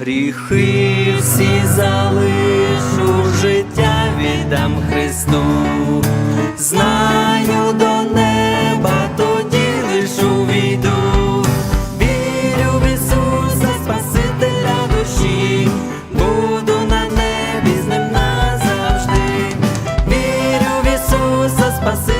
гріхи всі залишу, життя віддам Христу, знаю до неба, тоді лишу війду, вірю в Ісуса, Спасителя душі, буду на небі з ним назавжди, вірю в Ісуса, Спасителя.